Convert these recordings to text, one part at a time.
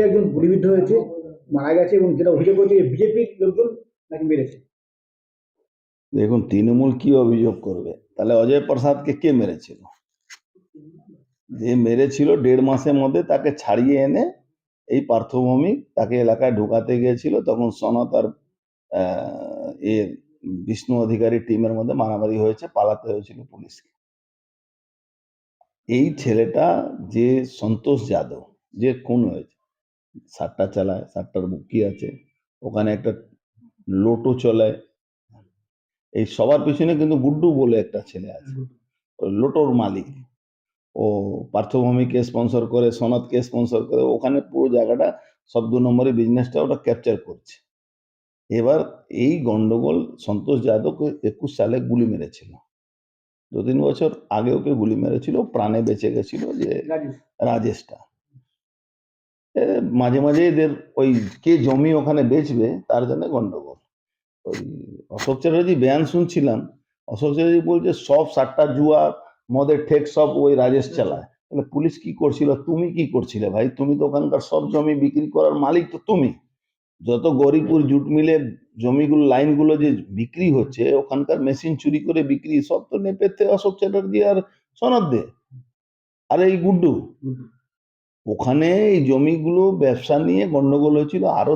একজন গুলিবিদ্ধ হয়েছে মারা গেছে এবং যেটা অভিযোগ করছে বিজেপির লোকজন নাকি মেরেছে। দেখুন তৃণমূল কি অভিযোগ করবে? তাহলে অজয় প্রসাদকে কে মেরেছিল? যে মেরেছিল দেড় মাসের মধ্যে তাকে ছাড়িয়ে এনে এই পার্থভৌমিক তাকে এলাকায় ঢোকাতে গিয়েছিল। তখন সনত আর আহ, এর বিষ্ণু অধিকারী টিমের মধ্যে মারামারি হয়েছে পালাতে হয়েছিল পুলিশকে। এই ছেলেটা যে সন্তোষ যাদব যে খুন হয়েছে। সাতটা চালায় সাতটার বুকি আছে ওখানে একটা লোটো চলায়। এই সবার পিছনে কিন্তু গুড্ডু বলে একটা ছেলে আছে। লোটোর মালিক। ও পার্থভূমিকে স্পন্সর করে সনদকে স্পন্সর করে ওখানে পুরো জায়গাটা সব দু নম্বরের বিজনেসটা ওটা ক্যাপচার করছে। এবার এই গন্ডগোল সন্তোষ যাদবকে একুশ সালে গুলি মেরেছিল। দু তিন বছর আগে ওকে গুলি মেরেছিল প্রাণে বেঁচে গেছিল যে রাজেশটা। মাঝে মাঝে এদের ওই কে জমি ওখানে বেচবে তার জন্য গন্ডগোল। ওই অশোক চ্যাটার্জি বয়ান শুনছিলাম। অশোক চ্যাটার্জি বলছে সব সাতটা জুয়া মদের ঠেক সব ওই রাজেশ চালায়। তাহলে পুলিশ কি করছিল? তুমি কি করছিলে ভাই? তুমি তো ওখানকার সব জমি বিক্রি করার মালিক তো তুমি। যত গরিপুর জুট মিলে জমিগুলো লাইনগুলো যে বিক্রি হচ্ছে ওখানকার মেশিন চুরি করে বিক্রি সব তো নেপেতে অশোক চ্যাটার্জি আর সনদ দে। আর এই গুড্ডু। ওখানে এই জমিগুলো ব্যবসা নিয়ে গন্ডগোল হয়েছিল। আরও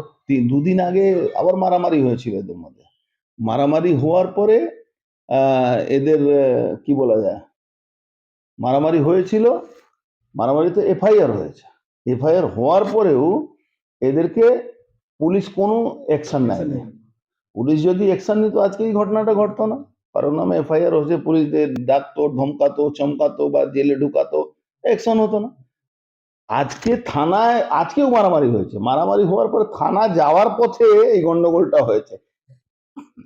দুদিন আগে আবার মারামারি হয়েছিল এদের মধ্যে। মারামারি হওয়ার পরে আহ, এদের কি বলা যায়? মারামারি হয়েছিল। মারামারিতে এফআইআর হয়েছে। এফআইআর হওয়ার পরেও এদেরকে পুলিশ কোনো অ্যাকশন নেয়নি। পুলিশ যদি অ্যাকশন নিত আজকে এই ঘটনাটা ঘটতো না। কারণ নামে এফআইআর হচ্ছে পুলিশদের ডাকতো ধমকাতো চমকাতো বা জেলে ঢুকাতো অ্যাকশন হতো না। আজকে থানায় আজকেও মারামারি হয়েছে। মারামারি হওয়ার পর থানা যাওয়ার পথে এই গন্ডগোলটা হয়েছে।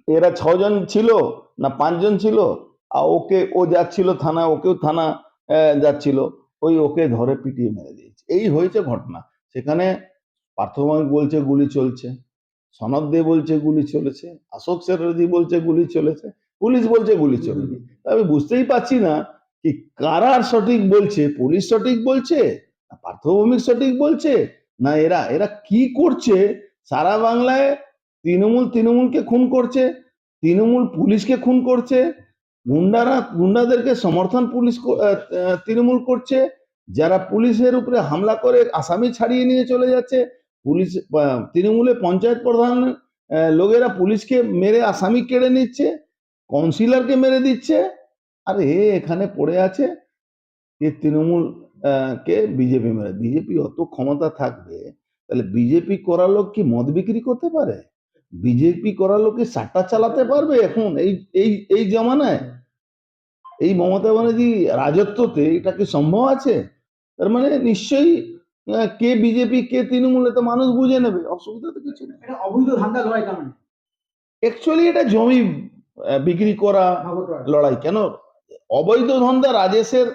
এরা ছজন ছিল না পাঁচজন ছিল? আর ওকে ও যাচ্ছিল থানা ওকেও থানা যাচ্ছিল। ওই ওকে ধরে পিটিয়ে মেরে দিয়েছে। এই হয়েছে ঘটনা। সেখানে পার্থভূমিক বলছে গুলি চলছে, সনদ দে বলছে গুলি চলেছে, অশোক চ্যাটার্জি বলছে গুলি চলেছে, পুলিশ বলছে গুলি চলেনি। আমি বুঝতেই পারছি না কি কারার সঠিক বলছে, পুলিশ সঠিক বলছে, না পার্থভূমিক সঠিক বলছে, না এরা এরা কি করছে? সারা বাংলায় তৃণমূল তৃণমূলকে খুন করছে, তৃণমূল পুলিশকে খুন করছে, গুন্ডারা, গুন্ডাদেরকে সমর্থন পুলিশ তৃণমূল করছে, যারা পুলিশের উপরে হামলা করে আসামি ছাড়িয়ে নিয়ে চলে যাচ্ছে পুলিশ তৃণমূলে পঞ্চায়েত প্রধান লোকেরা পুলিশকে মেরে, আসামি কেড়ে নিচ্ছে, কাউন্সিলরকে মেরে দিচ্ছে। আর এ এখানে পড়ে আছে যে তৃণমূল কে বিজেপি মেরে। বিজেপি অত ক্ষমতা থাকবে, তাহলে বিজেপি করা লোক কি মদ বিক্রি করতে পারে? বিজেপি করা লোক কি সাট্টা চালাতে পারবে? এখন এই এই এই জমানায়, এই মমতা ব্যানার্জি রাজত্বতে এটা কি সম্ভব আছে? তার মানে নিশ্চয়ই কে বিজেপি কে তৃণমূল তো মানুষ বুঝে নেবে অসুবিধা তো কিছু নেই। এটা অবৈধ ধান্দা লড়াই কারণে অ্যাকচুয়ালি এটা জমি বিক্রি করা লড়াই কেন? অবৈধ ধন্দা রাজেশের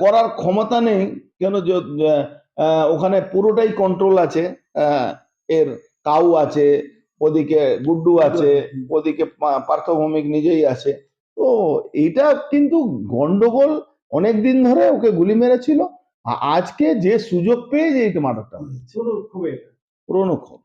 করার ক্ষমতা নেই কেন ওখানে পুরোটাই কন্ট্রোল আছে আহ, এর কাউ আছে ওদিকে গুড্ডু আছে ওদিকে পার্থভৌমিক নিজেই আছে। তো এটা কিন্তু গন্ডগোল অনেক দিন ধরে ওকে গুলি মেরেছিল। আজকে যে সুযোগ পেয়ে যে মার্ডারটা হয়েছে। পুরোনো খবর